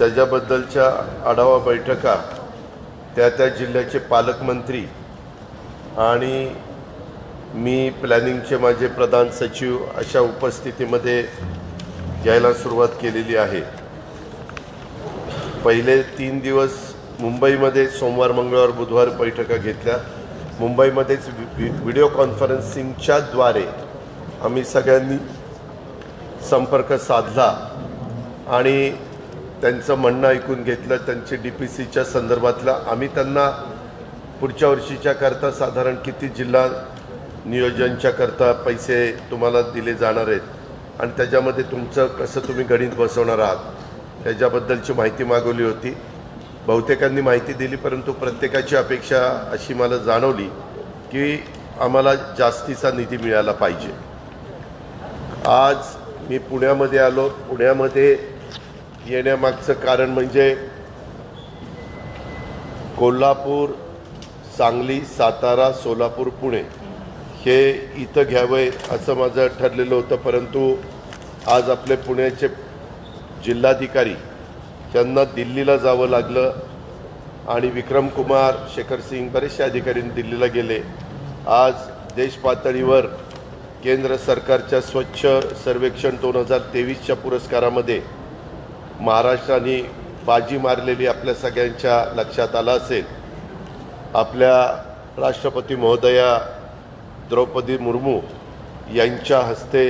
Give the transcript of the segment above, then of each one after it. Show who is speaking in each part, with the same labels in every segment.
Speaker 1: त्याच्याबद्दलच्या आढावा बैठका त्या त्या जिल्ह्याचे पालकमंत्री आणि मी प्लॅनिंगचे माझे प्रधान सचिव अशा उपस्थितीमध्ये घ्यायला सुरुवात केलेली आहे पहिले तीन दिवस मुंबईमध्ये सोमवार मंगळवार बुधवार बैठका घेतल्या मुंबईमध्येच व्हिडिओ कॉन्फरन्सिंगच्याद्वारे आम्ही सगळ्यांनी संपर्क साधला आणि त्यांचं म्हणणं ऐकून घेतलं त्यांची डी पी सीच्या संदर्भातलं आम्ही त्यांना पुढच्या वर्षीच्या करता साधारण किती जिल्हा नियोजनच्या करता पैसे तुम्हाला दिले जाणार आहेत आणि त्याच्यामध्ये तुमचं कसं तुम्ही गणित बसवणार आहात त्याच्याबद्दलची माहिती मागवली होती बहुतेकांनी माहिती दिली परंतु प्रत्येकाची अपेक्षा अशी मला जाणवली की आम्हाला जास्तीचा निधी मिळाला पाहिजे आज मी पुण्यामध्ये आलो पुण्यामध्ये येण्यामागचं कारण म्हणजे कोल्हापूर सांगली सातारा सोलापूर पुणे हे इथं घ्यावं असं माझं ठरलेलं होतं परंतु आज आपले पुण्याचे जिल्हाधिकारी त्यांना दिल्लीला जावं लागलं आणि विक्रम कुमार शेखर सिंग बरेचसे अधिकारी दिल्लीला गेले आज देशपातळीवर केंद्र सरकारच्या स्वच्छ सर्वेक्षण दोन हजार तेवीसच्या पुरस्कारामध्ये महाराष्ट्राने बाजी मारलेली आपल्या सगळ्यांच्या लक्षात आला असेल आपल्या राष्ट्रपती महोदया द्रौपदी मुर्मू यांच्या हस्ते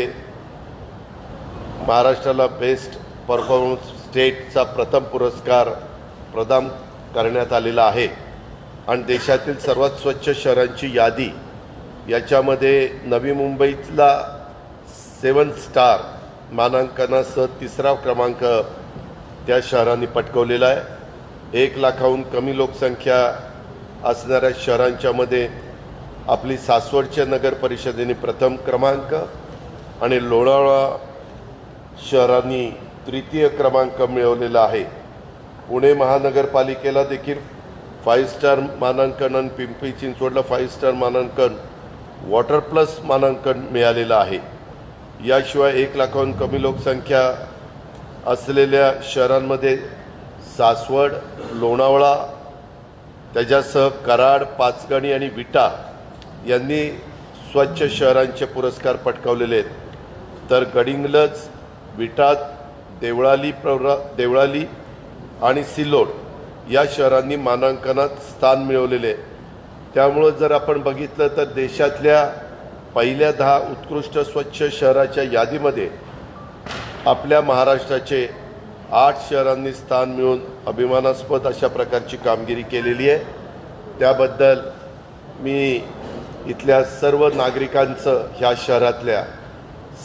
Speaker 1: महाराष्ट्राला बेस्ट परफॉर्मन्स स्टेटचा प्रथम पुरस्कार प्रदान करण्यात आलेला आहे आणि देशातील सर्वात स्वच्छ शहरांची यादी याच्यामध्ये नवी मुंबईतला सेवन स्टार मानांकनासह तिसरा क्रमांक त्या शहरांनी पटकवलेला आहे एक लाखाहून कमी लोकसंख्या असणाऱ्या शहरांच्यामध्ये आपली सासवडच्या नगर परिषदेने प्रथम क्रमांक आणि लोणावळा शहरांनी तृतीय क्रमांक मिळवलेला आहे पुणे महानगरपालिकेला देखील फाईव्ह स्टार मानांकन आणि पिंपरी चिंचवडला फाईव्ह स्टार मानांकन वॉटर प्लस मानांकन मिळालेलं आहे याशिवाय एक लाखाहून कमी लोकसंख्या असलेल्या शहरांमध्ये सासवड लोणावळा त्याच्यासह कराड पाचगणी आणि विटा यांनी स्वच्छ शहरांचे पुरस्कार पटकावलेले आहेत तर गडिंगलज विटात देवळाली प्रवरा देवळाली आणि सिल्लोड या शहरांनी मानांकनात स्थान मिळवलेले त्यामुळं जर आपण बघितलं तर देशातल्या पहिल्या दहा उत्कृष्ट स्वच्छ शहराच्या यादीमध्ये आपल्या महाराष्ट्राचे आठ शहरांनी स्थान मिळून अभिमानास्पद अशा प्रकारची कामगिरी केलेली आहे त्याबद्दल मी इथल्या सर्व नागरिकांचं ह्या शहरातल्या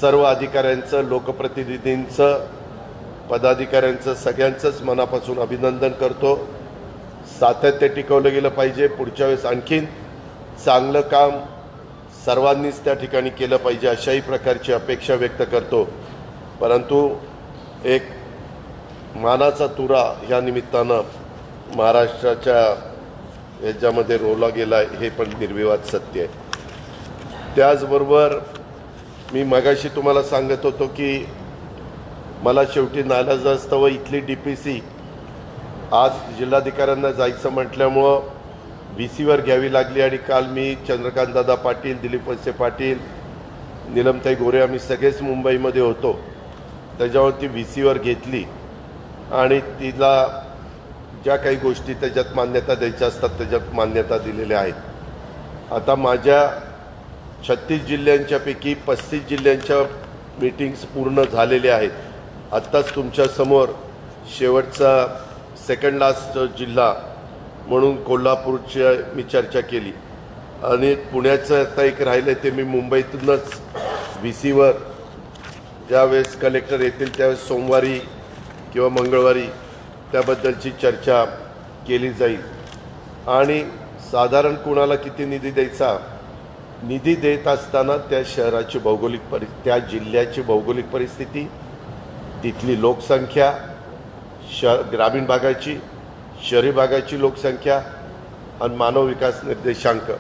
Speaker 1: सर्व अधिकाऱ्यांचं लोकप्रतिनिधींचं पदाधिकाऱ्यांचं सगळ्यांचंच मनापासून अभिनंदन करतो सातत्य टिकवलं गेलं पाहिजे पुढच्या वेळेस आणखीन चांगलं काम सर्वांनीच त्या ठिकाणी केलं पाहिजे अशाही प्रकारची अपेक्षा व्यक्त करतो परंतु एक मानाचा तुरा ह्या निमित्तानं महाराष्ट्राच्या ह्याच्यामध्ये रोवला गेला हे पण निर्विवाद सत्य आहे त्याचबरोबर मी मगाशी तुम्हाला सांगत होतो की मला शेवटी व इथली डी पी सी आज जिल्हाधिकाऱ्यांना जायचं म्हटल्यामुळं बी सीवर घ्यावी लागली आणि काल मी चंद्रकांतदादा पाटील दिलीप वसे पाटील निलमताई गोरे आम्ही सगळेच मुंबईमध्ये होतो ती व्ही सीवर घेतली आणि तिला ज्या काही गोष्टी त्याच्यात मान्यता द्यायच्या असतात त्याच्यात मान्यता दिलेल्या आहेत आता माझ्या छत्तीस जिल्ह्यांच्यापैकी पस्तीस जिल्ह्यांच्या मीटिंग्स पूर्ण झालेल्या आहेत आत्ताच तुमच्यासमोर शेवटचा सेकंड लास्ट जिल्हा म्हणून कोल्हापूरची मी चर्चा केली आणि पुण्याचं आता एक राहिलं ते मी मुंबईतूनच व्ही सीवर ज्यावेळेस कलेक्टर येतील त्यावेळेस सोमवारी किंवा मंगळवारी त्याबद्दलची चर्चा केली जाईल आणि साधारण कुणाला किती निधी द्यायचा निधी देत असताना त्या शहराची भौगोलिक परि त्या जिल्ह्याची भौगोलिक परिस्थिती तिथली लोकसंख्या श ग्रामीण भागाची शहरी भागाची लोकसंख्या आणि मानव विकास निर्देशांक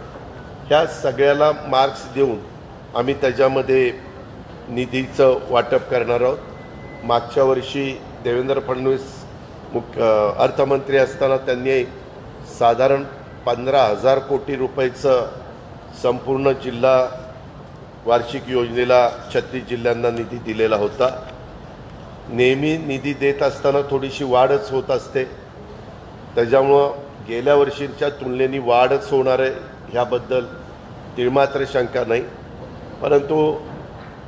Speaker 1: ह्या सगळ्याला मार्क्स देऊन आम्ही त्याच्यामध्ये निधीचं वाटप करणार आहोत मागच्या वर्षी देवेंद्र फडणवीस मुख्य अर्थमंत्री असताना त्यांनी साधारण पंधरा हजार कोटी रुपयाचं संपूर्ण जिल्हा वार्षिक योजनेला छत्तीस जिल्ह्यांना निधी दिलेला होता नेहमी निधी देत असताना थोडीशी वाढच होत असते त्याच्यामुळं गेल्या वर्षीच्या तुलनेने वाढच होणार आहे ह्याबद्दल ती मात्र शंका नाही परंतु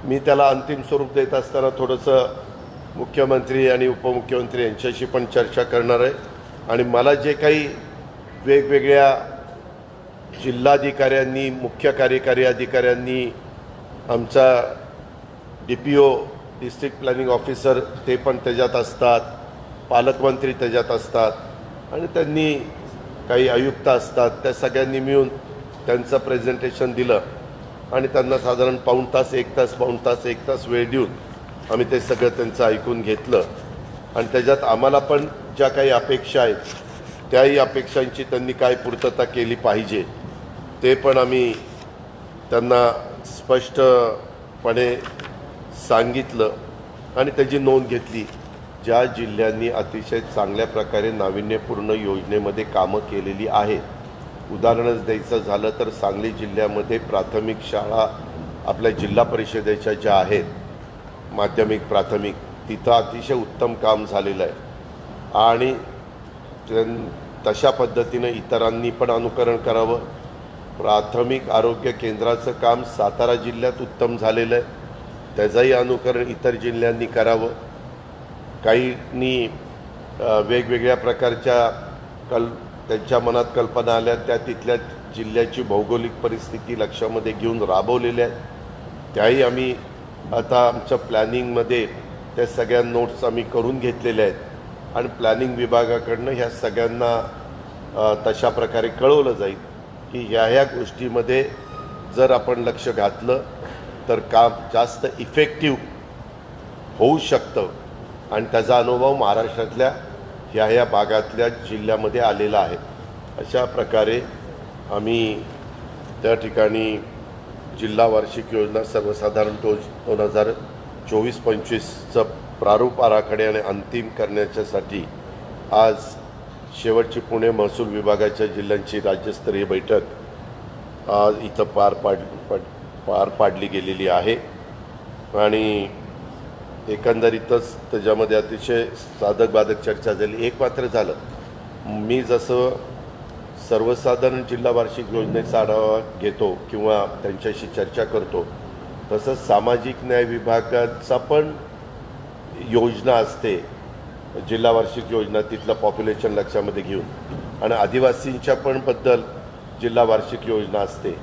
Speaker 1: मी त्याला अंतिम स्वरूप देत असताना थोडंसं मुख्यमंत्री आणि उपमुख्यमंत्री यांच्याशी पण चर्चा करणार आहे आणि मला जे काही वेगवेगळ्या जिल्हाधिकाऱ्यांनी मुख्य कार्यकारी अधिकाऱ्यांनी आमचा D P O district planning officer ते पण त्याच्यात असतात पालकमंत्री त्याच्यात असतात आणि त्यांनी काही आयुक्त असतात त्या सगळ्यांनी मिळून त्यांचं प्रेझेंटेशन दिलं आणि त्यांना साधारण पाऊण तास एक तास पाऊण तास एक तास वेळ देऊन आम्ही ते सगळं त्यांचं ऐकून घेतलं आणि त्याच्यात आम्हाला पण ज्या काही अपेक्षा आहेत त्याही अपेक्षांची त्यांनी काय पूर्तता केली पाहिजे ते पण आम्ही त्यांना स्पष्टपणे सांगितलं आणि त्याची नोंद घेतली ज्या जिल्ह्यांनी अतिशय चांगल्या प्रकारे नाविन्यपूर्ण योजनेमध्ये कामं केलेली आहेत उदाहरणच द्यायचं झालं तर सांगली जिल्ह्यामध्ये प्राथमिक शाळा आपल्या जिल्हा परिषदेच्या ज्या आहेत माध्यमिक प्राथमिक तिथं अतिशय उत्तम काम झालेलं आहे आणि तशा पद्धतीनं इतरांनी पण अनुकरण करावं प्राथमिक आरोग्य केंद्राचं काम सातारा जिल्ह्यात उत्तम झालेलं आहे त्याचंही अनुकरण इतर जिल्ह्यांनी करावं काहींनी वेगवेगळ्या प्रकारच्या कल त्यांच्या मनात कल्पना आल्या त्या तिथल्या जिल्ह्याची भौगोलिक परिस्थिती लक्षामध्ये घेऊन राबवलेल्या आहेत त्याही आम्ही आता आमच्या प्लॅनिंगमध्ये त्या सगळ्या नोट्स आम्ही करून घेतलेल्या आहेत आणि प्लॅनिंग विभागाकडनं ह्या सगळ्यांना तशा प्रकारे कळवलं जाईल की ह्या ह्या गोष्टीमध्ये जर आपण लक्ष घातलं तर काम जास्त इफेक्टिव्ह होऊ शकतं आणि त्याचा अनुभव महाराष्ट्रातल्या ह्या ह्या भागातल्या जिल्ह्यामध्ये आलेला आहे अशा प्रकारे आम्ही त्या ठिकाणी जिल्हा वार्षिक योजना सर्वसाधारण तो दोन हजार चोवीस पंचवीसचं प्रारूप आराखड्याने अंतिम करण्याच्यासाठी आज शेवटची पुणे महसूल विभागाच्या जिल्ह्यांची राज्यस्तरीय बैठक आज इथं पार पाड पड पार पाडली गेलेली आहे आणि एकंदरीतच त्याच्यामध्ये अतिशय साधक बाधक चर्चा झाली एक मात्र झालं मी जसं सर्वसाधारण जिल्हा वार्षिक योजनेचा आढावा घेतो किंवा त्यांच्याशी चर्चा करतो तसंच सामाजिक न्याय विभागाचा पण योजना असते जिल्हा वार्षिक योजना तिथलं पॉप्युलेशन लक्षामध्ये घेऊन आणि आदिवासींच्या पण बद्दल जिल्हा वार्षिक योजना असते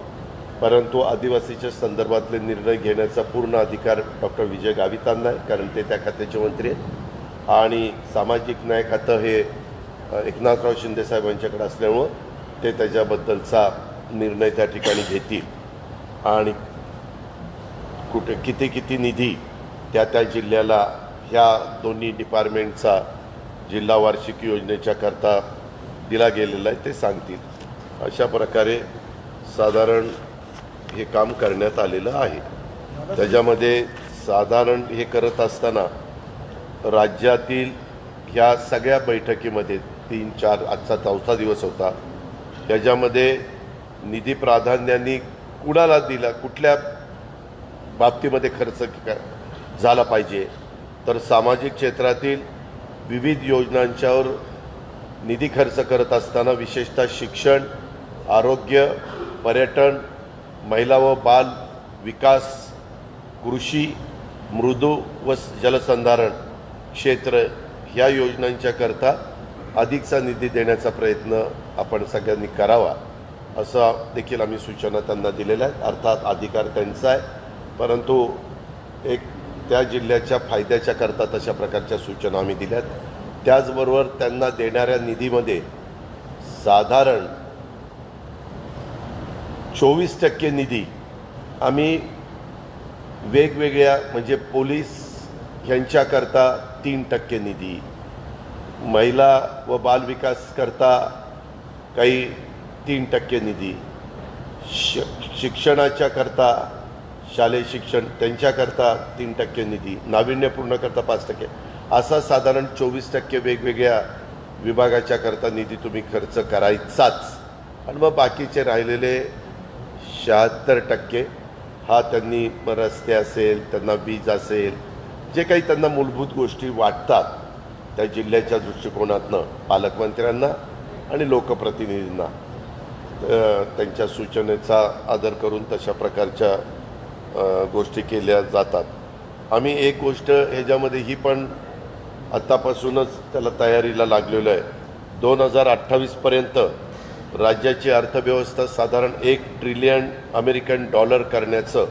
Speaker 1: परंतु आदिवासीच्या संदर्भातले निर्णय घेण्याचा पूर्ण अधिकार डॉक्टर विजय गावितांना आहे कारण ते त्या खात्याचे मंत्री आहेत आणि सामाजिक न्याय खातं हे एकनाथराव शिंदेसाहेबांच्याकडे असल्यामुळं ते त्याच्याबद्दलचा निर्णय त्या ठिकाणी घेतील आणि कुठे किती किती निधी त्या त्या जिल्ह्याला ह्या दोन्ही डिपार्टमेंटचा जिल्हा वार्षिक करता दिला गेलेला आहे ते सांगतील अशा प्रकारे साधारण हे काम करण्यात आलेलं आहे त्याच्यामध्ये साधारण हे करत असताना राज्यातील ह्या सगळ्या बैठकीमध्ये तीन चार आजचा चौथा दिवस होता त्याच्यामध्ये निधी प्राधान्यांनी कुणाला दिला कुठल्या बाबतीमध्ये खर्च झाला पाहिजे तर सामाजिक क्षेत्रातील विविध योजनांच्यावर निधी खर्च करत असताना विशेषतः शिक्षण आरोग्य पर्यटन महिला व बाल विकास कृषी मृदू व जलसंधारण क्षेत्र ह्या करता अधिकचा निधी देण्याचा प्रयत्न आपण सगळ्यांनी करावा असं देखील आम्ही सूचना त्यांना दिलेल्या आहेत अर्थात अधिकार त्यांचा आहे परंतु एक त्या जिल्ह्याच्या करता तशा प्रकारच्या सूचना आम्ही दिल्या आहेत त्याचबरोबर त्यांना देणाऱ्या निधीमध्ये साधारण चोवीस टक्के निधी आम्ही वेगवेगळ्या म्हणजे पोलीस यांच्याकरता तीन टक्के निधी महिला व बालविकासकरता काही तीन टक्के निधी श शिक्षणाच्याकरता शालेय शिक्षण त्यांच्याकरता तीन टक्के निधी नाविन्यपूर्ण करता पाच टक्के असा साधारण चोवीस टक्के वेगवेगळ्या विभागाच्याकरता निधी तुम्ही खर्च करायचाच आणि मग बाकीचे राहिलेले शहात्तर टक्के हा त्यांनी रस्ते असेल त्यांना वीज असेल जे काही त्यांना मूलभूत गोष्टी वाटतात त्या जिल्ह्याच्या दृष्टिकोनातनं पालकमंत्र्यांना आणि लोकप्रतिनिधींना त्यांच्या सूचनेचा आदर करून तशा प्रकारच्या गोष्टी केल्या जातात आम्ही एक गोष्ट ह्याच्यामध्ये ही पण आत्तापासूनच त्याला तयारीला लागलेलो आहे दोन हजार अठ्ठावीसपर्यंत राज्याची अर्थव्यवस्था साधारण एक ट्रिलियन अमेरिकन डॉलर करण्याचं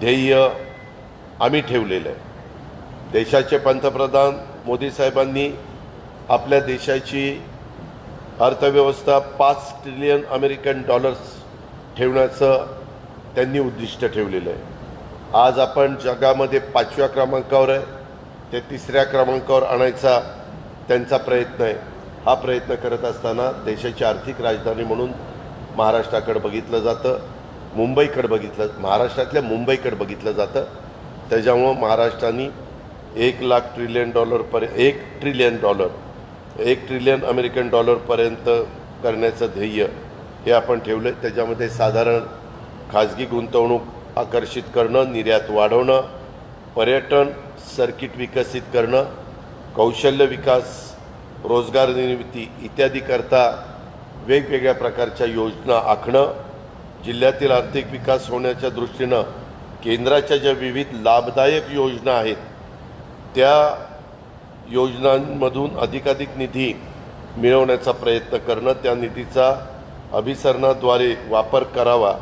Speaker 1: ध्येय आम्ही ठेवलेलं आहे देशाचे पंतप्रधान मोदी साहेबांनी आपल्या देशाची अर्थव्यवस्था पाच ट्रिलियन अमेरिकन डॉलर्स ठेवण्याचं त्यांनी उद्दिष्ट ठेवलेलं आहे आज आपण जगामध्ये पाचव्या क्रमांकावर आहे ते तिसऱ्या क्रमांकावर आणायचा त्यांचा प्रयत्न आहे हा प्रयत्न करत असताना देशाची आर्थिक राजधानी म्हणून महाराष्ट्राकडं बघितलं जातं मुंबईकडं बघितलं महाराष्ट्रातल्या मुंबईकडं बघितलं जातं त्याच्यामुळं महाराष्ट्राने एक लाख ट्रिलियन डॉलरपर्यंत एक ट्रिलियन डॉलर एक ट्रिलियन अमेरिकन डॉलरपर्यंत करण्याचं ध्येय हे आपण ठेवलं आहे त्याच्यामध्ये साधारण खाजगी गुंतवणूक आकर्षित करणं निर्यात वाढवणं पर्यटन सर्किट विकसित करणं कौशल्य विकास रोजगार निर्मिती इत्यादीकरता वेगवेगळ्या प्रकारच्या योजना आखणं जिल्ह्यातील आर्थिक विकास होण्याच्या दृष्टीनं केंद्राच्या ज्या विविध लाभदायक योजना आहेत त्या योजनांमधून अधिकाधिक निधी मिळवण्याचा प्रयत्न करणं त्या निधीचा अभिसरणाद्वारे वापर करावा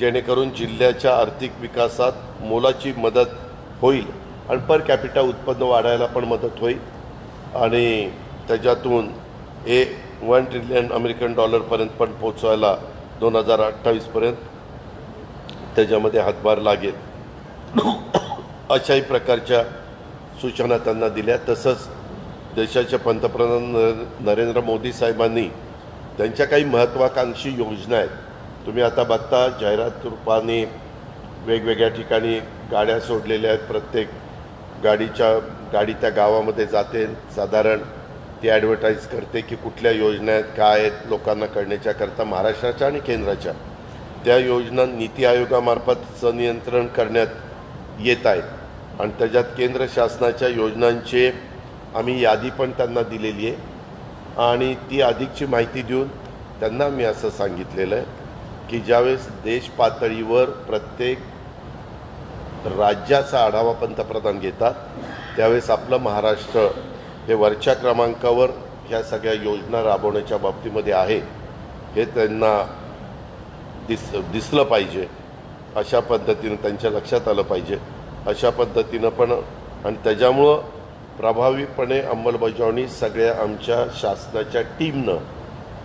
Speaker 1: जेणेकरून जिल्ह्याच्या आर्थिक विकासात मोलाची मदत होईल आणि पर कॅपिटा उत्पन्न वाढायला पण मदत होईल आणि त्याच्यातून हे वन ट्रिलियन अमेरिकन डॉलरपर्यंत पण पोचवायला दोन हजार अठ्ठावीसपर्यंत त्याच्यामध्ये हातभार लागेल अशाही प्रकारच्या सूचना त्यांना दिल्या तसंच देशाचे पंतप्रधान नरेंद्र मोदी साहेबांनी त्यांच्या काही महत्त्वाकांक्षी योजना आहेत तुम्ही आता बघता जाहिरात रूपाने वेगवेगळ्या ठिकाणी गाड्या सोडलेल्या आहेत प्रत्येक गाडीच्या गाडी त्या गावामध्ये जाते साधारण ती ॲडव्हर्टाईज करते की कुठल्या योजना आहेत काय आहेत लोकांना कळण्याच्याकरता महाराष्ट्राच्या आणि केंद्राच्या त्या योजना नीती आयोगामार्फत सनियंत्रण करण्यात येत आहेत आणि त्याच्यात केंद्र शासनाच्या योजनांचे आम्ही यादी पण त्यांना दिलेली आहे आणि ती अधिकची माहिती देऊन त्यांना मी असं सांगितलेलं आहे की ज्यावेळेस देश पातळीवर प्रत्येक राज्याचा आढावा पंतप्रधान घेतात त्यावेळेस आपलं महाराष्ट्र हे वरच्या क्रमांकावर ह्या सगळ्या योजना राबवण्याच्या बाबतीमध्ये आहे हे त्यांना दिस दिसलं पाहिजे अशा पद्धतीनं त्यांच्या लक्षात आलं पाहिजे अशा पद्धतीनं पण आणि त्याच्यामुळं प्रभावीपणे अंमलबजावणी सगळ्या आमच्या शासनाच्या टीमनं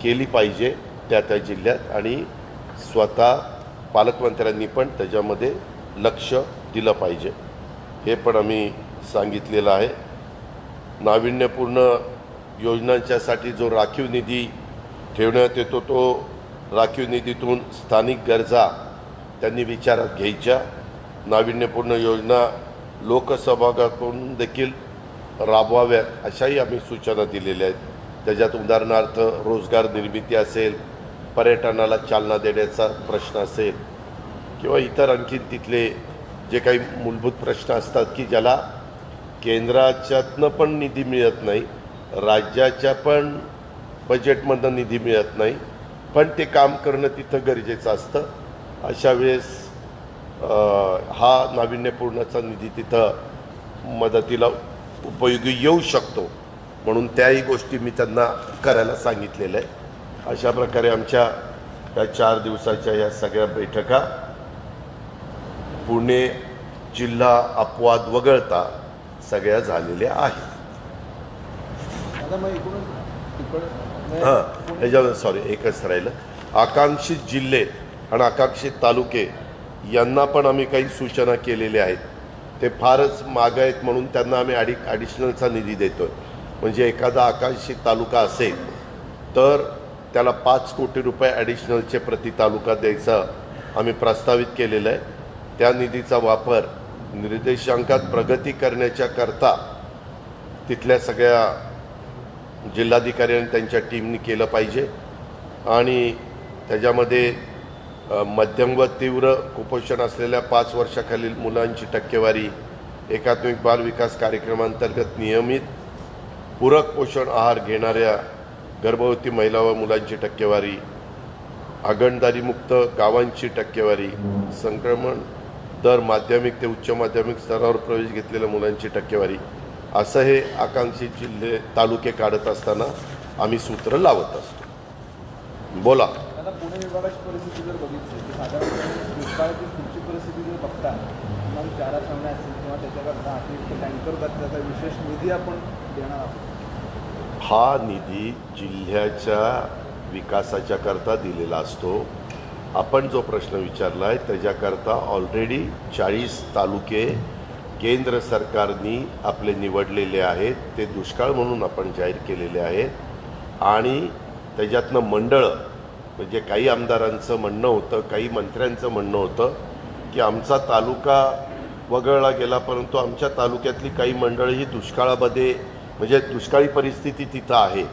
Speaker 1: केली पाहिजे त्या त्या जिल्ह्यात आणि स्वतः पालकमंत्र्यांनी पण त्याच्यामध्ये लक्ष दिलं पाहिजे हे पण आम्ही सांगितलेलं आहे नाविन्यपूर्ण योजनांच्यासाठी जो राखीव निधी ठेवण्यात येतो तो राखीव निधीतून स्थानिक गरजा त्यांनी विचारात घ्यायच्या नाविन्यपूर्ण योजना लोकसहभागातून देखील राबवाव्यात अशाही आम्ही सूचना दिलेल्या आहेत त्याच्यात उदाहरणार्थ रोजगार निर्मिती असेल पर्यटनाला चालना देण्याचा प्रश्न असेल किंवा इतर आणखी तिथले जे काही मूलभूत प्रश्न असतात की ज्याला केंद्राच्यातनं पण निधी मिळत नाही राज्याच्या पण बजेटमधनं निधी मिळत नाही पण ते काम करणं तिथं गरजेचं असतं अशा वेळेस हा नाविन्यपूर्णाचा निधी तिथं मदतीला उपयोगी येऊ शकतो म्हणून त्याही गोष्टी मी त्यांना करायला सांगितलेलं आहे अशा प्रकारे आमच्या या चार दिवसाच्या या सगळ्या बैठका पुणे जिल्हा अपवाद वगळता सगळ्या झालेल्या आहेत हां याच्यावर सॉरी एकच राहिलं आकांक्षित जिल्हे आणि आकांक्षित तालुके यांना पण आम्ही काही सूचना केलेल्या आहेत ते फारच मागं आहेत म्हणून त्यांना आम्ही आडि ॲडिशनलचा निधी देतो आहे म्हणजे एखादा आकांक्षित तालुका असेल तर त्याला पाच कोटी रुपये ॲडिशनलचे प्रति तालुका द्यायचा आम्ही प्रस्तावित केलेलं आहे त्या निधीचा वापर निर्देशांकात प्रगती करता तिथल्या सगळ्या जिल्हाधिकाऱ्यांनी त्यांच्या टीमनी केलं पाहिजे आणि त्याच्यामध्ये मध्यम व तीव्र कुपोषण असलेल्या पाच वर्षाखालील मुलांची टक्केवारी एकात्मिक बाल विकास कार्यक्रमांतर्गत नियमित पूरक पोषण आहार घेणाऱ्या गर्भवती महिला व मुलांची टक्केवारी आगणदारीमुक्त गावांची टक्केवारी संक्रमण दर माध्यमिक ते उच्च माध्यमिक स्तरावर प्रवेश घेतलेल्या मुलांची टक्केवारी असं हे आकांक्षी जिल्हे तालुके काढत असताना आम्ही सूत्र लावत असतो बोला हा निधी जिल्ह्याच्या विकासाच्या करता दिलेला असतो आपण जो प्रश्न विचारला आहे त्याच्याकरता ऑलरेडी चाळीस तालुके केंद्र सरकारनी आपले निवडलेले आहेत ते दुष्काळ म्हणून आपण जाहीर केलेले आहेत आणि त्याच्यातनं मंडळं म्हणजे काही आमदारांचं म्हणणं होतं काही मंत्र्यांचं म्हणणं होतं की आमचा तालुका वगळला गेला परंतु आमच्या तालुक्यातली काही मंडळी ही दुष्काळामध्ये म्हणजे दुष्काळी परिस्थिती तिथं आहे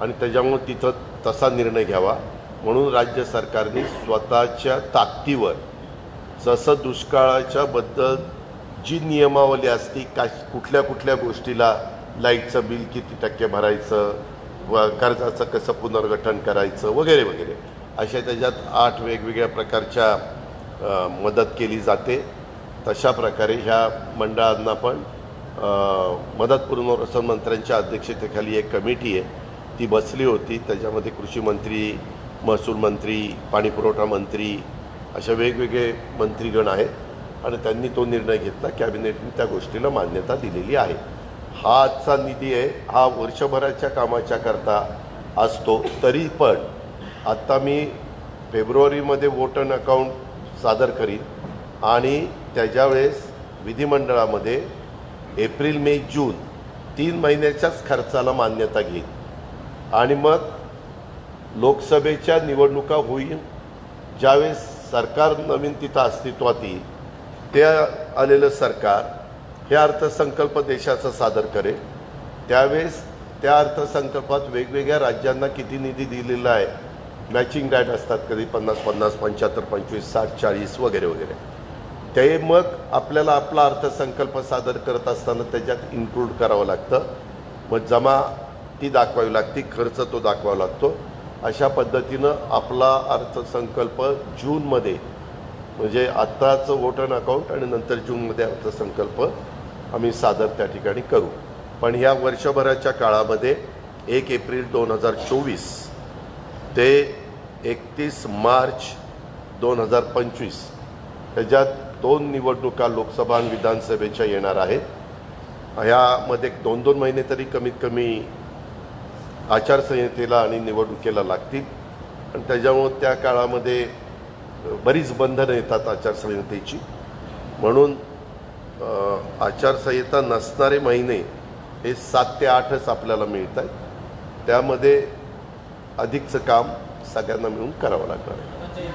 Speaker 1: आणि त्याच्यामुळे तिथं तसा निर्णय घ्यावा म्हणून राज्य सरकारने स्वतःच्या ताकदीवर जसं दुष्काळाच्याबद्दल जी नियमावली असती का कुठल्या कुठल्या गोष्टीला लाईटचं बिल किती टक्के भरायचं व कर्जाचं कसं पुनर्गठन करायचं वगैरे वगैरे अशा त्याच्यात आठ वेगवेगळ्या प्रकारच्या मदत केली जाते तशा प्रकारे ह्या मंडळांना पण मदत पुनर्वसन मंत्र्यांच्या अध्यक्षतेखाली एक कमिटी आहे ती बसली होती त्याच्यामध्ये कृषीमंत्री महसूल मंत्री पाणीपुरवठा मंत्री अशा वेगवेगळे मंत्रीगण आहेत आणि त्यांनी तो निर्णय घेतला कॅबिनेटने त्या गोष्टीला मान्यता दिलेली आहे हा आजचा निधी आहे हा वर्षभराच्या कामाच्या करता असतो तरी पण आत्ता मी फेब्रुवारीमध्ये वोटन अकाउंट सादर करीन आणि त्याच्या वेळेस विधिमंडळामध्ये एप्रिल मे जून तीन महिन्याच्याच खर्चाला मान्यता घेईन आणि मग लोकसभेच्या निवडणुका होईल ज्यावेळेस सरकार नवीन तिथं अस्तित्वात येईल ते आलेलं सरकार हे अर्थसंकल्प देशाचा सादर करेल त्यावेळेस त्या अर्थसंकल्पात वेगवेगळ्या राज्यांना किती निधी दिलेला आहे मॅचिंग डॅट असतात कधी पन्नास पन्नास पंच्याहत्तर पंचवीस साठ चाळीस वगैरे वगैरे ते मग आपल्याला आपला अर्थसंकल्प सादर करत असताना त्याच्यात इन्क्लूड करावं लागतं मग जमा ती दाखवावी लागते खर्च तो दाखवावा लागतो अशा पद्धतीनं आपला अर्थसंकल्प जूनमध्ये म्हणजे आत्ताचं वोटन अकाउंट आणि नंतर जूनमध्ये अर्थसंकल्प आम्ही सादर त्या ठिकाणी करू पण ह्या वर्षभराच्या काळामध्ये एक एप्रिल दोन हजार चोवीस ते एकतीस मार्च दोन हजार पंचवीस त्याच्यात दोन निवडणुका लोकसभा आणि विधानसभेच्या येणार आहेत ह्यामध्ये दोन दोन महिने तरी कमीत कमी आचारसंहितेला आणि निवडणुकीला लागतील आणि त्याच्यामुळं त्या काळामध्ये बरीच बंधनं येतात आचारसंहितेची म्हणून आचारसंहिता नसणारे महिने हे सात ते आठच आपल्याला मिळत आहेत त्यामध्ये अधिकचं काम सगळ्यांना मिळून करावं लागणार आहे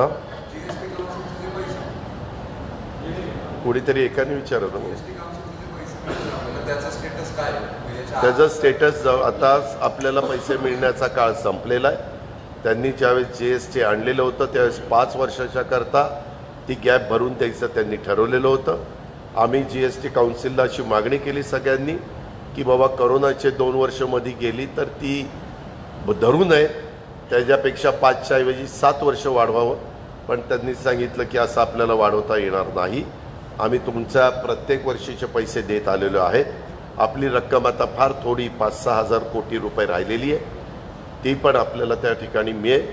Speaker 1: हां कुणीतरी एकाने विचारलं त्याचा स्टेटस काय त्याचं स्टेटस आता आपल्याला पैसे मिळण्याचा काळ संपलेला आहे त्यांनी ज्यावेळेस जी एस टी आणलेलं होतं त्यावेळेस पाच वर्षाच्या करता ती गॅप भरून द्यायचं त्यांनी ठरवलेलं होतं आम्ही जी एस टी काउन्सिलला अशी मागणी केली सगळ्यांनी की बाबा करोनाचे दोन मध्ये गेली तर ती धरू नये त्याच्यापेक्षा पाचच्या ऐवजी सात वर्ष वाढवावं पण त्यांनी सांगितलं की असं आपल्याला वाढवता येणार नाही आम्ही तुमच्या प्रत्येक वर्षीचे पैसे देत आलेलो आहेत आपली रक्कम आता फार थोडी पाच सहा हजार कोटी रुपये राहिलेली आहे ती पण आपल्याला त्या ठिकाणी मिळेल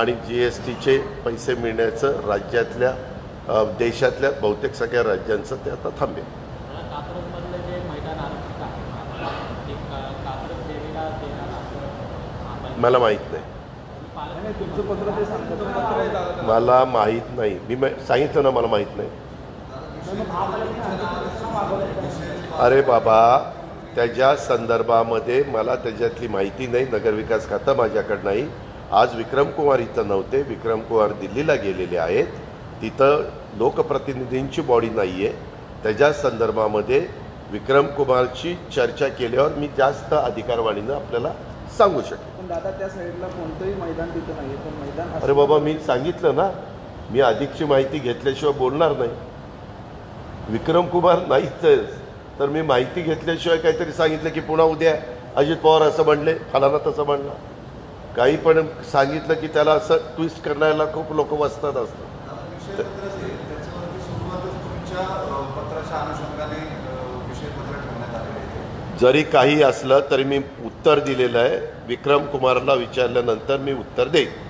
Speaker 1: आणि जी एस टीचे पैसे मिळण्याचं राज्यातल्या देशातल्या बहुतेक सगळ्या राज्यांचं ते आता थांबेल मला माहीत नाही मला माहीत नाही मी सांगितलं ना मला माहीत नाही अरे बाबा त्याच्या संदर्भामध्ये मला त्याच्यातली माहिती नाही नगरविकास खातं माझ्याकडं नाही आज विक्रमकुमार इथं नव्हते विक्रमकुमार दिल्लीला गेलेले आहेत तिथं लोकप्रतिनिधींची बॉडी नाही आहे त्याच्या संदर्भामध्ये विक्रमकुमारची चर्चा केल्यावर मी जास्त अधिकारवाणीनं आपल्याला सांगू पण दादा त्या साईडला कोणतंही मैदान तिथं नाही पण मैदान अरे बाबा मी सांगितलं ना मी अधिकची माहिती घेतल्याशिवाय बोलणार नाही विक्रमकुमार नाहीच तर मी माहिती घेतल्याशिवाय काहीतरी सांगितलं की पुन्हा उद्या अजित पवार असं म्हणले फलाना तसं म्हणला काही पण सांगितलं की त्याला असं ट्विस्ट करण्याला खूप लोक वसतात असतात जरी काही असलं तरी मी उत्तर दिलेलं आहे विक्रम कुमारला विचारल्यानंतर मी उत्तर देईन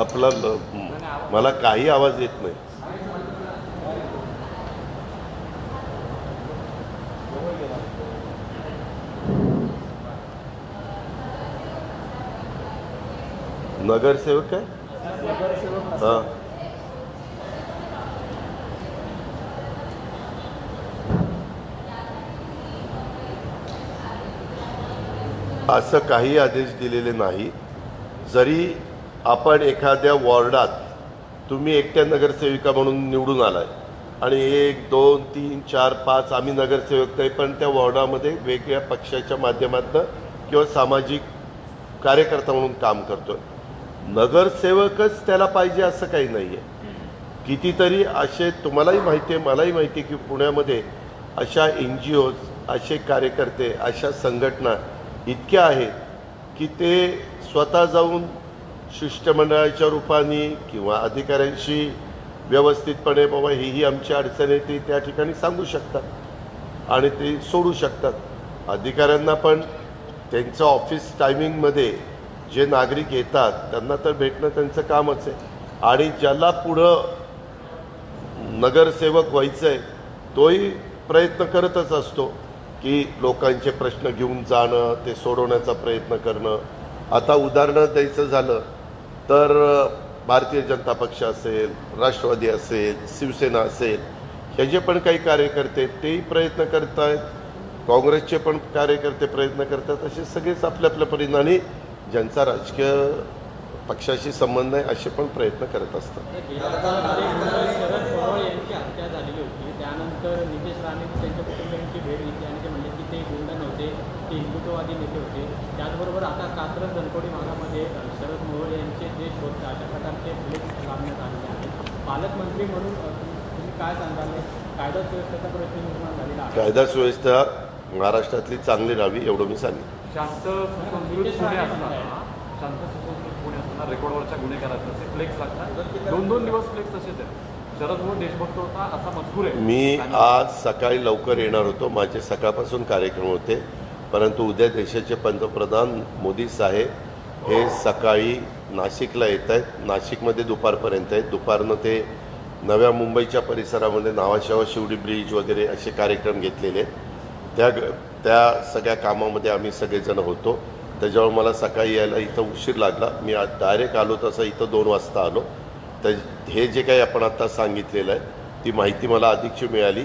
Speaker 1: आपला मला काही आवाज येत नाही नगरसेवक काय हां असं काही आदेश दिलेले नाही जरी आपण एखाद्या वॉर्डात तुम्ही एकट्या नगरसेविका म्हणून निवडून आलाय आणि एक दोन तीन चार पाच आम्ही नगरसेवक नाही पण त्या वॉर्डामध्ये वेगळ्या पक्षाच्या माध्यमातून किंवा सामाजिक कार्यकर्ता म्हणून काम करतोय नगरसेवकच त्याला पाहिजे असं काही नाही आहे कितीतरी असे तुम्हालाही माहिती आहे मलाही माहिती आहे की पुण्यामध्ये अशा एन जी ओज असे कार्यकर्ते अशा संघटना इतक्या आहेत की ते स्वतः जाऊन शिष्टमंडळाच्या रूपाने किंवा अधिकाऱ्यांशी व्यवस्थितपणे बाबा ही ही आमची अडचण आहे ती त्या ठिकाणी सांगू शकतात आणि ते सोडू शकतात अधिकाऱ्यांना पण त्यांचं ऑफिस टायमिंगमध्ये जे नागरिक येतात त्यांना तर भेटणं त्यांचं कामच आहे आणि ज्याला पुढं नगरसेवक व्हायचं आहे तोही प्रयत्न करतच असतो की लोकांचे प्रश्न घेऊन जाणं ते सोडवण्याचा प्रयत्न करणं आता उदाहरणं द्यायचं झालं तर भारतीय जनता पक्ष असेल राष्ट्रवादी असेल शिवसेना असेल हे जे पण काही कार्यकर्ते तेही प्रयत्न करत आहेत काँग्रेसचे पण कार्यकर्ते प्रयत्न करतात असे सगळेच आपल्या आपल्या परिणामी ज्यांचा राजकीय पक्षाशी संबंध आहे असे पण प्रयत्न करत असतात माजी नेते होते त्याचबरोबर आता कात्रज दनकोडी भागामध्ये शरद मोहोळ यांचे जे शोध अशा प्रकारचे फ्लेक्स लावण्यात आलेले आहेत पालकमंत्री म्हणून तुम्ही काय सांगाल कायदा सुव्यवस्थेचा प्रश्न निर्माण झालेला आहे कायदा सुव्यवस्था महाराष्ट्रातली चांगली राहावी एवढं मी सांगेन शांत सुसंस्कृत म्हणजे पुणे असताना शांत सुसंस्कृत पुणे असताना रेकॉर्डवरच्या गुन्हेगारात असे फ्लेक्स लागतात दोन दोन दिवस फ्लेक्स तसेच आहेत शरद मोहन देशभक्त होता असा मजकूर आहे मी आज सकाळी लवकर येणार होतो माझे सकाळपासून कार्यक्रम होते परंतु उद्या देशाचे पंतप्रधान मोदी साहेब हे सकाळी नाशिकला येत आहेत नाशिकमध्ये दुपारपर्यंत आहेत दुपारनं ते नव्या मुंबईच्या परिसरामध्ये नावाशावा शिवडी ब्रिज वगैरे असे कार्यक्रम घेतलेले त्या त्या सगळ्या कामामध्ये आम्ही सगळेजण होतो त्याच्यावर मला सकाळी यायला इथं उशीर लागला मी आज डायरेक्ट आलो तसं इथं दोन वाजता आलो तर हे जे काही आपण आत्ता सांगितलेलं आहे ती माहिती मला अधिकची मिळाली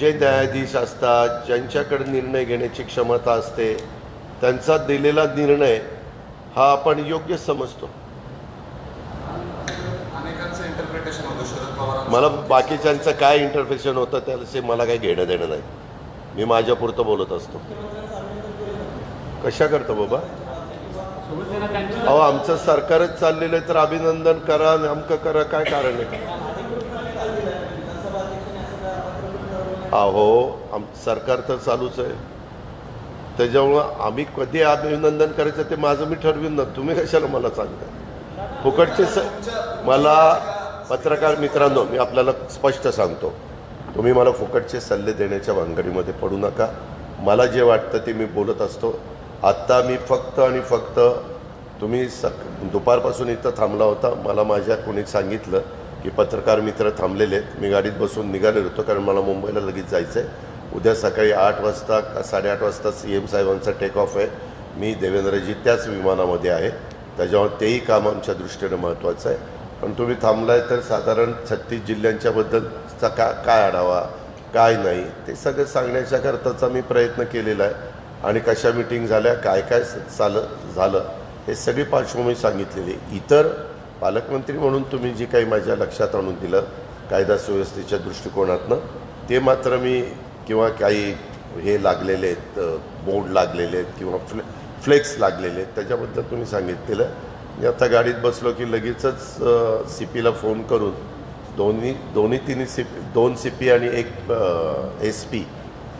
Speaker 1: जे न्यायाधीश असतात ज्यांच्याकडे निर्णय घेण्याची क्षमता असते त्यांचा दिलेला निर्णय हा आपण योग्य समजतो मला बाकीच्यांचं काय इंटरप्रिटेशन होतं त्याला मला काही घेणं देणं नाही मी माझ्यापुरतं बोलत असतो कशा करतो बाबा अहो आमचं सरकारच चाललेलं आहे तर अभिनंदन करा नेमकं करा काय कारण आहे अहो आम सरकार तर चालूच आहे त्याच्यामुळं आम्ही कधी अभिनंदन करायचं ते माझं मी ठरवीन ना तुम्ही कशाला मला सांगता फुकटचे स मला पत्रकार मित्रांनो मी आपल्याला स्पष्ट सांगतो तुम्ही मला फुकटचे सल्ले देण्याच्या वांगडीमध्ये पडू नका मला जे वाटतं ते मी बोलत असतो आत्ता मी फक्त आणि फक्त तुम्ही सक दुपारपासून इथं थांबला होता मला माझ्या कोणी सांगितलं की पत्रकार मित्र थांबलेले आहेत मी गाडीत बसून निघालेलो होतो कारण मला मुंबईला लगेच जायचं आहे उद्या सकाळी आठ वाजता का साडेआठ वाजता सी एम साहेबांचा टेक ऑफ आहे मी देवेंद्रजी त्याच विमानामध्ये आहे त्याच्यामुळे तेही काम आमच्या दृष्टीनं महत्त्वाचं आहे पण तुम्ही थांबलाय तर साधारण छत्तीस जिल्ह्यांच्याबद्दलचा का काय आढावा काय नाही ते सगळं सांगण्याच्याकरताचा मी प्रयत्न केलेला आहे आणि कशा मीटिंग झाल्या काय काय चालं झालं हे सगळी पार्श्वभूमी सांगितलेली इतर पालकमंत्री म्हणून तुम्ही जे काही माझ्या लक्षात आणून दिलं कायदा सुव्यवस्थेच्या दृष्टिकोनातनं ते मात्र मी किंवा काही हे लागलेले आहेत बोर्ड लागलेले आहेत किंवा फ्ले फ्लेक्स लागलेले आहेत त्याच्याबद्दल तुम्ही सांगितलेलं मी आता गाडीत बसलो की लगेचच सी पीला फोन करून दोन्ही दोन्ही तिन्ही सी पी दोन सी पी आणि एक एस पी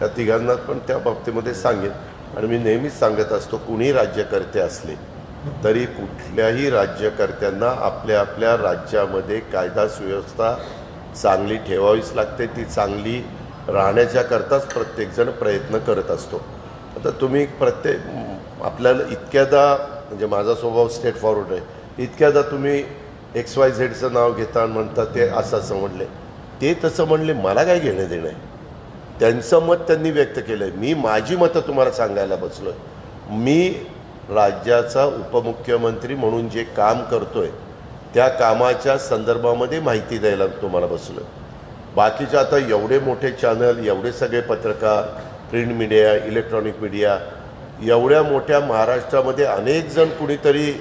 Speaker 1: या तिघांना पण त्या बाबतीमध्ये सांगेन आणि मी नेहमीच सांगत असतो कुणीही राज्यकर्ते असले तरी कुठल्याही राज्यकर्त्यांना आपल्या आपल्या राज्यामध्ये कायदा सुव्यवस्था चांगली ठेवावीच लागते ती चांगली राहण्याच्याकरताच प्रत्येकजण प्रयत्न करत असतो आता तुम्ही प्रत्येक आपल्याला इतक्यादा म्हणजे माझा स्वभाव स्टेट फॉरवर्ड आहे इतक्यादा तुम्ही एक्स वाय झेडचं नाव घेता म्हणता ते असं असं म्हणले ते तसं म्हणले मला काय घेणं देणं आहे त्यांचं मत त्यांनी व्यक्त केलं आहे मी माझी मतं तुम्हाला सांगायला बसलो आहे मी राज्याचा उपमुख्यमंत्री म्हणून जे काम करतो आहे त्या कामाच्या संदर्भामध्ये माहिती द्यायला तुम्हाला बसलो बाकीचे आता एवढे मोठे चॅनल एवढे सगळे पत्रकार प्रिंट मीडिया इलेक्ट्रॉनिक मीडिया एवढ्या मोठ्या महाराष्ट्रामध्ये अनेक जण कुणीतरी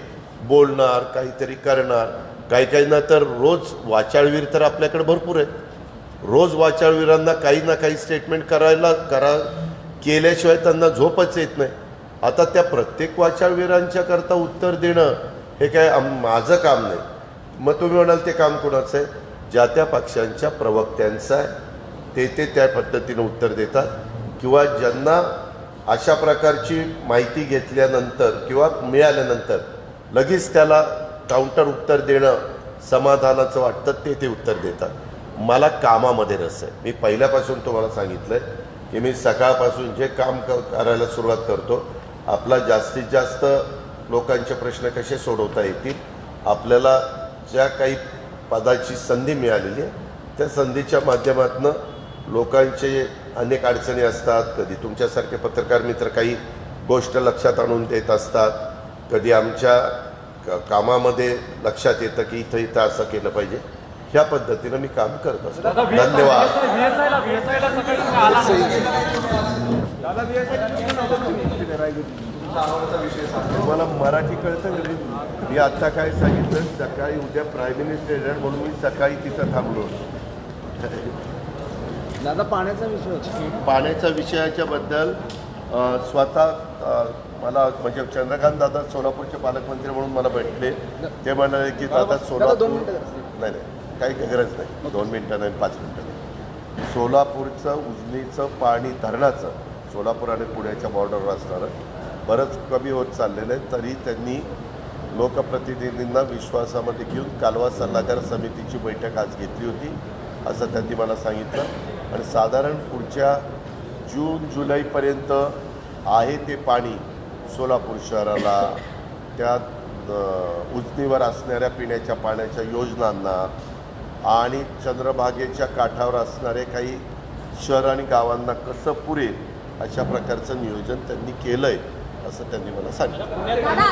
Speaker 1: बोलणार काहीतरी करणार काही ना तर रोज वाचाळवीर तर आपल्याकडे भरपूर आहेत रोज वाचाळवीरांना काही ना काही स्टेटमेंट करायला करा केल्याशिवाय त्यांना झोपच येत नाही आता त्या प्रत्येक वाचावीरांच्या करता उत्तर देणं हे काय माझं काम नाही मग तुम्ही म्हणाल ते काम कोणाचं आहे ज्या त्या पक्षांच्या प्रवक्त्यांचं आहे ते ते त्या पद्धतीनं उत्तर देतात किंवा ज्यांना अशा प्रकारची माहिती घेतल्यानंतर किंवा मिळाल्यानंतर लगेच त्याला काउंटर उत्तर देणं समाधानाचं वाटतं ते ते उत्तर देतात मला कामामध्ये रस आहे मी पहिल्यापासून तुम्हाला सांगितलं आहे की मी सकाळपासून जे काम करायला सुरुवात करतो आपला जास्तीत जास्त लोकांचे प्रश्न कसे सोडवता येतील आपल्याला ज्या काही पदाची संधी मिळालेली आहे त्या संधीच्या माध्यमातून लोकांचे अनेक अडचणी असतात कधी तुमच्यासारखे पत्रकार मित्र काही गोष्ट लक्षात आणून देत असतात कधी आमच्या कामामध्ये लक्षात येतं की इथं इथं असं केलं पाहिजे ह्या पद्धतीनं मी काम करत असतो धन्यवाद तुम्हाला मराठी कळतं मी आत्ता काय सांगितलं सकाळी उद्या प्राईम मिनिस्टर येणार म्हणून मी सकाळी तिथं थांबलो दादा पाण्याचा विषय पाण्याच्या विषयाच्या बद्दल स्वतः मला म्हणजे चंद्रकांत दादा सोलापूरचे पालकमंत्री म्हणून मला भेटले ते म्हणाले की दादा सोलापूर नाही नाही काही गरज नाही दोन मिनटं नाही पाच मिनटं नाही सोलापूरचं उजनीचं पाणी धरणाचं सोलापूर आणि पुण्याच्या बॉर्डरवर असणारं बरंच कमी होत चाललेलं आहे तरी त्यांनी लोकप्रतिनिधींना विश्वासामध्ये घेऊन कालवा सल्लागार समितीची बैठक आज घेतली होती असं त्यांनी मला सांगितलं आणि साधारण पुढच्या जून जुलैपर्यंत आहे ते पाणी सोलापूर शहराला त्या उजनीवर असणाऱ्या पिण्याच्या पाण्याच्या योजनांना आणि चंद्रभागेच्या काठावर असणारे काही शहर आणि गावांना कसं पुरेल अशा प्रकारचं नियोजन त्यांनी केलं आहे असं त्यांनी मला सांगितलं